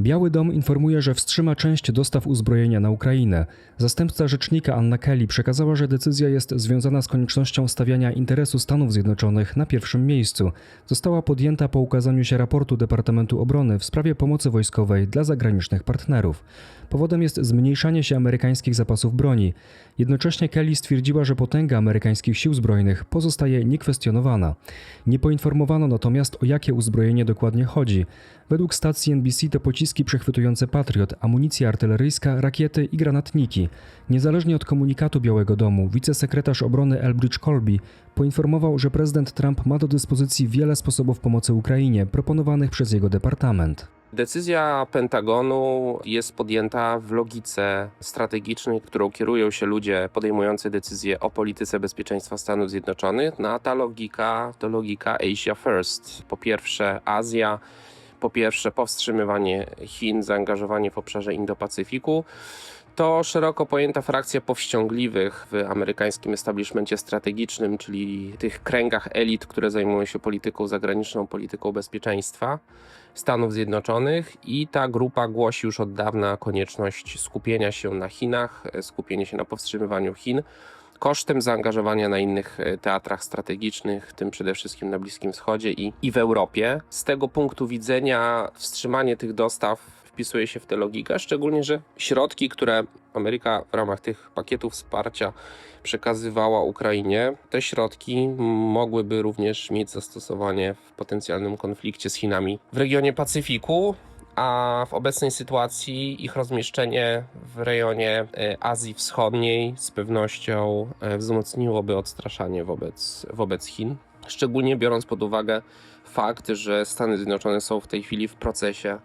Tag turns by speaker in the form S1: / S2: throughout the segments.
S1: Biały Dom informuje, że wstrzyma część dostaw uzbrojenia na Ukrainę. Zastępca rzecznika Anna Kelly przekazała, że decyzja jest związana z koniecznością stawiania interesu Stanów Zjednoczonych na pierwszym miejscu. Została podjęta po ukazaniu się raportu Departamentu Obrony w sprawie pomocy wojskowej dla zagranicznych partnerów. Powodem jest zmniejszanie się amerykańskich zapasów broni. Jednocześnie Kelly stwierdziła, że potęga amerykańskich sił zbrojnych pozostaje niekwestionowana. Nie poinformowano natomiast o jakie uzbrojenie dokładnie chodzi. Według stacji NBC to pociski przechwytujące Patriot, amunicja artyleryjska, rakiety i granatniki. Niezależnie od komunikatu Białego Domu, wicesekretarz obrony Elbridge Colby poinformował, że prezydent Trump ma do dyspozycji wiele sposobów pomocy Ukrainie proponowanych przez jego departament.
S2: Decyzja Pentagonu jest podjęta w logice strategicznej, którą kierują się ludzie podejmujący decyzje o polityce bezpieczeństwa Stanów Zjednoczonych. No a ta logika to logika Asia First. Po pierwsze Azja, po pierwsze powstrzymywanie Chin, zaangażowanie w obszarze Indo-Pacyfiku. To szeroko pojęta frakcja powściągliwych w amerykańskim establishmencie strategicznym, czyli tych kręgach elit, które zajmują się polityką zagraniczną, polityką bezpieczeństwa Stanów Zjednoczonych i ta grupa głosi już od dawna konieczność skupienia się na Chinach, skupienia się na powstrzymywaniu Chin kosztem zaangażowania na innych e, teatrach strategicznych, w tym przede wszystkim na Bliskim Wschodzie i, i w Europie. Z tego punktu widzenia wstrzymanie tych dostaw wpisuje się w tę logikę, szczególnie, że środki, które Ameryka w ramach tych pakietów wsparcia przekazywała Ukrainie, te środki mogłyby również mieć zastosowanie w potencjalnym konflikcie z Chinami w regionie Pacyfiku a w obecnej sytuacji ich rozmieszczenie w rejonie e, Azji Wschodniej z pewnością e, wzmocniłoby odstraszanie wobec, wobec Chin. Szczególnie biorąc pod uwagę fakt, że Stany Zjednoczone są w tej chwili w procesie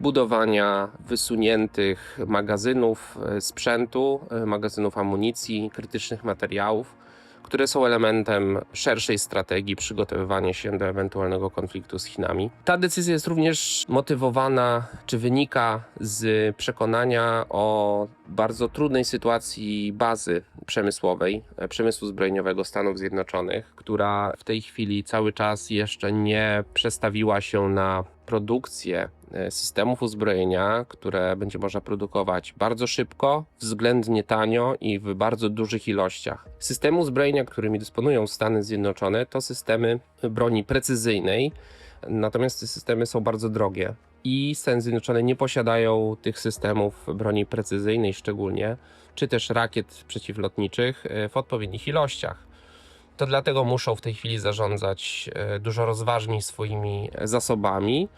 S2: budowania wysuniętych magazynów e, sprzętu, magazynów amunicji, krytycznych materiałów które są elementem szerszej strategii przygotowywania się do ewentualnego konfliktu z Chinami. Ta decyzja jest również motywowana, czy wynika z przekonania o bardzo trudnej sytuacji bazy przemysłowej, e, przemysłu zbrojeniowego Stanów Zjednoczonych, która w tej chwili cały czas jeszcze nie przestawiła się na produkcję systemów uzbrojenia, które będzie można produkować bardzo szybko, względnie tanio i w bardzo dużych ilościach. Systemy uzbrojenia, którymi dysponują Stany Zjednoczone, to systemy broni precyzyjnej, natomiast te systemy są bardzo drogie. I Stany Zjednoczone nie posiadają tych systemów broni precyzyjnej, szczególnie, czy też rakiet przeciwlotniczych e, w odpowiednich ilościach to dlatego muszą w tej chwili zarządzać e, dużo rozważniej swoimi zasobami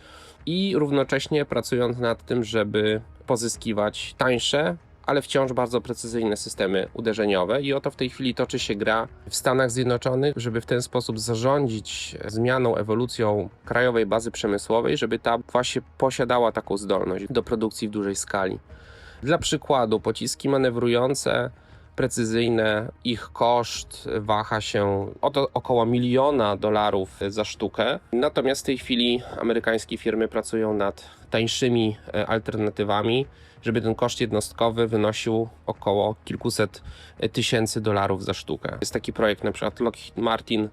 S2: i równocześnie pracując nad tym, żeby pozyskiwać tańsze, ale wciąż bardzo precyzyjne systemy uderzeniowe. I oto w tej chwili toczy się gra w Stanach Zjednoczonych, żeby w ten sposób zarządzić zmianą, ewolucją krajowej bazy przemysłowej, żeby ta właśnie posiadała taką zdolność do produkcji w dużej skali. Dla przykładu, pociski manewrujące precyzyjne. Ich koszt waha się od około miliona dolarów za sztukę. Natomiast w tej chwili amerykańskie firmy pracują nad tańszymi e, alternatywami, żeby ten koszt jednostkowy wynosił około kilkuset tysięcy dolarów za sztukę. Jest taki projekt na przykład Lockheed Martin,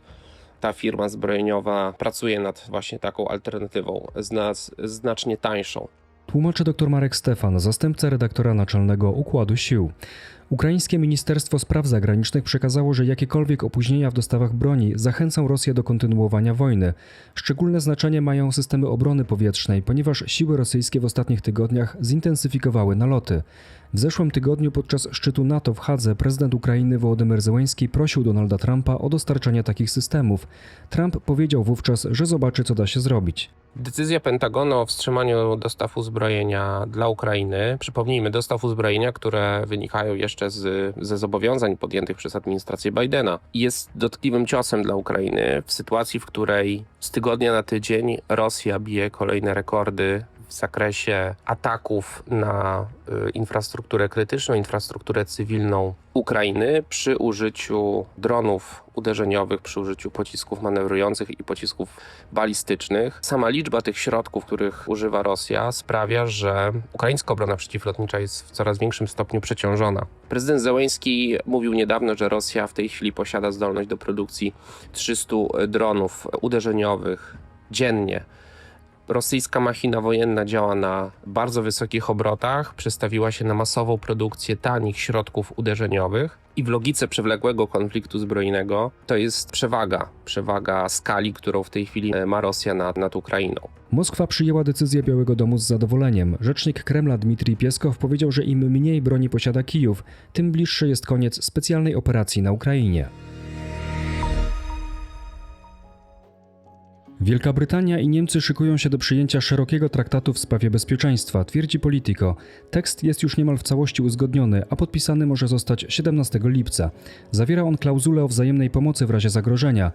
S2: ta firma zbrojeniowa pracuje nad właśnie taką alternatywą, znacznie tańszą.
S1: Tłumaczy dr Marek Stefan, zastępca redaktora naczelnego Układu Sił. Ukraińskie Ministerstwo Spraw Zagranicznych przekazało, że jakiekolwiek opóźnienia w dostawach broni zachęcą Rosję do kontynuowania wojny. Szczególne znaczenie mają systemy obrony powietrznej, ponieważ siły rosyjskie w ostatnich tygodniach zintensyfikowały naloty. W zeszłym tygodniu podczas szczytu NATO w Hadze prezydent Ukrainy Wołodymyr Zełenski prosił Donalda Trumpa o dostarczanie takich systemów. Trump powiedział wówczas, że zobaczy, co da się zrobić.
S2: Decyzja Pentagonu o wstrzymaniu dostaw uzbrojenia dla Ukrainy, przypomnijmy, dostaw uzbrojenia, które wynikają jeszcze z, ze zobowiązań podjętych przez administrację Bidena, jest dotkliwym ciosem dla Ukrainy w sytuacji, w której z tygodnia na tydzień Rosja bije kolejne rekordy w zakresie ataków na y, infrastrukturę krytyczną, infrastrukturę cywilną Ukrainy przy użyciu dronów uderzeniowych, przy użyciu pocisków manewrujących i pocisków balistycznych. Sama liczba tych środków, których używa Rosja, sprawia, że ukraińska obrona przeciwlotnicza jest w coraz większym stopniu przeciążona. Prezydent Zełenski mówił niedawno, że Rosja w tej chwili posiada zdolność do produkcji 300 dronów uderzeniowych dziennie. Rosyjska machina wojenna działa na bardzo wysokich obrotach, przestawiła się na masową produkcję tanich środków uderzeniowych i w logice przewlekłego konfliktu zbrojnego to jest przewaga, przewaga skali, którą w tej chwili e, ma Rosja nad, nad Ukrainą.
S1: Moskwa przyjęła decyzję Białego Domu z zadowoleniem. Rzecznik Kremla Dmitrij Pieskow powiedział, że im mniej broni posiada Kijów, tym bliższy jest koniec specjalnej operacji na Ukrainie. Wielka Brytania i Niemcy szykują się do przyjęcia szerokiego traktatu w sprawie bezpieczeństwa, twierdzi Politico. Tekst jest już niemal w całości uzgodniony, a podpisany może zostać 17 lipca. Zawiera on klauzulę o wzajemnej pomocy w razie zagrożenia.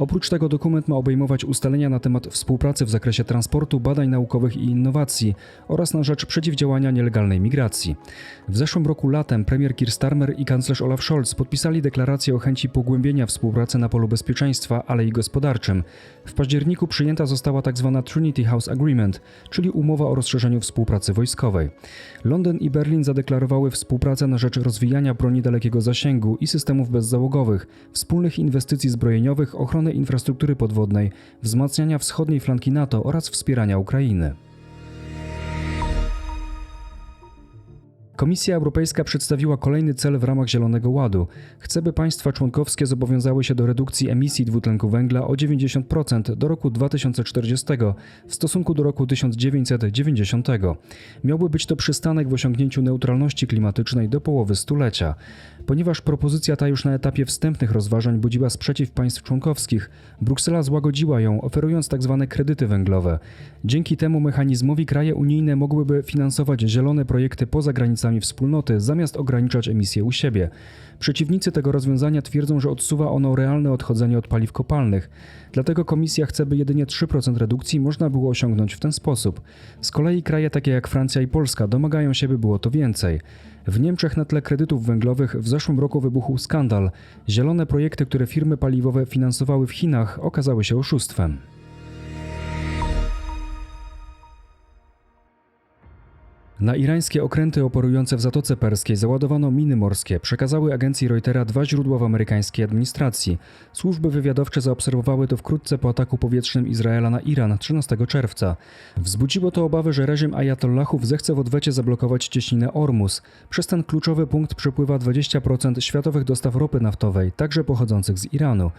S1: Oprócz tego dokument ma obejmować ustalenia na temat współpracy w zakresie transportu, badań naukowych i innowacji oraz na rzecz przeciwdziałania nielegalnej migracji. W zeszłym roku latem premier Keir Starmer i kanclerz Olaf Scholz podpisali deklarację o chęci pogłębienia współpracy na polu bezpieczeństwa, ale i gospodarczym. W październiku przyjęta została tzw. Trinity House Agreement, czyli umowa o rozszerzeniu współpracy wojskowej. Londyn i Berlin zadeklarowały współpracę na rzecz rozwijania broni dalekiego zasięgu i systemów bezzałogowych, wspólnych inwestycji zbrojeniowych, ochrony infrastruktury podwodnej, wzmacniania wschodniej flanki NATO oraz wspierania Ukrainy. Komisja Europejska przedstawiła kolejny cel w ramach Zielonego Ładu. Chce, by państwa członkowskie zobowiązały się do redukcji emisji dwutlenku węgla o 90% do roku 2040 w stosunku do roku 1990. Miałby być to przystanek w osiągnięciu neutralności klimatycznej do połowy stulecia. Ponieważ propozycja ta już na etapie wstępnych rozważań budziła sprzeciw państw członkowskich, Bruksela złagodziła ją, oferując tzw. kredyty węglowe. Dzięki temu mechanizmowi kraje unijne mogłyby finansować zielone projekty poza granicami wspólnoty, zamiast ograniczać emisje u siebie. Przeciwnicy tego rozwiązania twierdzą, że odsuwa ono realne odchodzenie od paliw kopalnych. Dlatego komisja chce, by jedynie 3% redukcji można było osiągnąć w ten sposób. Z kolei kraje takie jak Francja i Polska domagają się, by było to więcej. W Niemczech na tle kredytów węglowych w zeszłym roku wybuchł skandal. Zielone projekty, które firmy paliwowe finansowały w Chinach, okazały się oszustwem. Na irańskie okręty operujące w Zatoce Perskiej załadowano miny morskie. Przekazały agencji Reutera dwa źródła w amerykańskiej administracji. Służby wywiadowcze zaobserwowały to wkrótce po ataku powietrznym Izraela na Iran 13 czerwca. Wzbudziło to obawy, że reżim ajatollahów zechce w odwecie zablokować cieśninę Ormus. Przez ten kluczowy punkt przepływa 20% światowych dostaw ropy naftowej, także pochodzących z Iranu.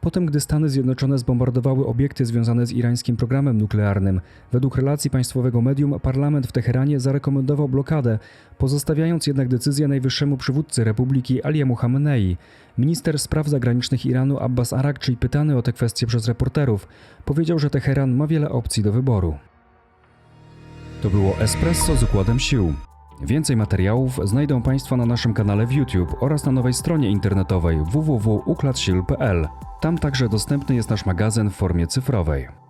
S1: Potem, gdy Stany Zjednoczone zbombardowały obiekty związane z irańskim programem nuklearnym, według relacji państwowego medium parlament w Teheranie zarekomendował blokadę, pozostawiając jednak decyzję najwyższemu przywódcy republiki Aliemu Khamenei. Minister spraw zagranicznych Iranu Abbas Arakci, pytany o tę kwestię przez reporterów, powiedział, że Teheran ma wiele opcji do wyboru. To było Espresso z układem sił. Więcej materiałów znajdą Państwo na naszym kanale w YouTube oraz na nowej stronie internetowej www.układsil.pl. Tam także dostępny jest nasz magazyn w formie cyfrowej.